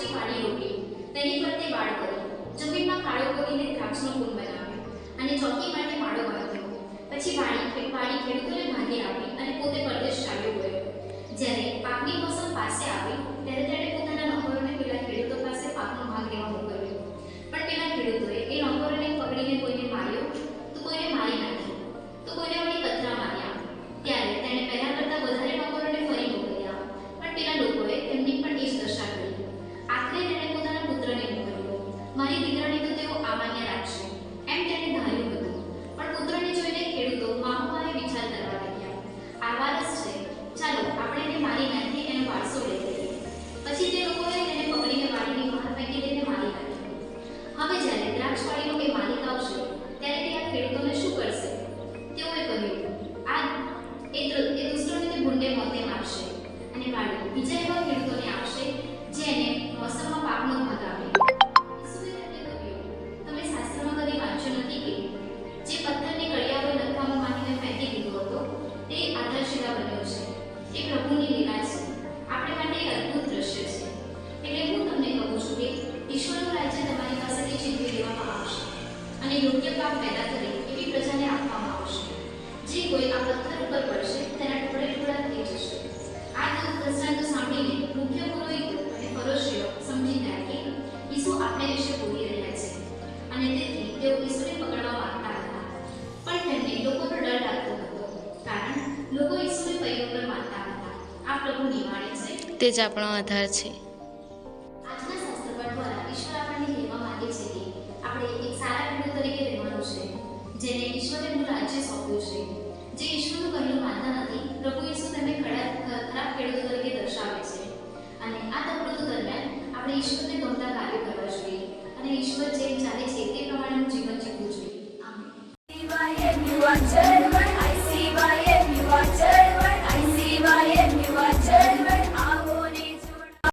દ્રાક્ષની વાડી રોપી, તેની ફરતે વાડ કરી, જમીનમાં કાળો કરીને દ્રાક્ષનો કુંડ બનાવ્યો અને ચોકી માટે માળો બાંધ્યો. પછી વાણી વાણી ખેડૂતોને જ્યારે કે માલિક આવશે? ત્યારે તે આ ખેડૂતોને શું કરશે? તેઓએ કહ્યું, આ એ દુષ્ટોને તે ગુંડે મોતે મારશે અને વાડી બીજા એવા ખેડૂતોને યોગ્ય પાપ પેદા કરી એવી પ્રજાને આપવામાં આવશે. જે કોઈ આ પથ્થર ઉપર પડશે તેના ટુકડે ટુકડા થઈ જશે. આ દૂત દ્રષ્ટાંતો સાંભળીને મુખ્ય પુરોહિત અને ફરોશીઓ સમજી ગયા કે ઈસુ આપણે વિશે બોલી રહ્યા છે અને તેથી તેઓ ઈસુને પકડવા માંગતા હતા. પણ તેમને લોકો પર ડર લાગતો હતો કારણ લોકો ઈસુને પૈગંબર માનતા હતા. આ પ્રભુ વાણી છે. તે જ આપણો આધાર છે. આજના શાસ્ત્રપાઠ દ્વારા ઈશ્વર આપણને કહેવા માંગે છે કે આપણે એક સારા સોંપ્યું છે જે ઈશ્વરનું કહેલું માનતા નથી, પ્રભુ ઈશ્વર તેમને ખરાબ ખેડૂતો તરીકે દર્શાવે છે. અને આ તકડું દરમિયાન આપણે ઈશ્વરને ગમતા કાર્યો કરવા જોઈએ. અને ઈશ્વર જે ચાલે છે તે પ્રમાણેનું જીવન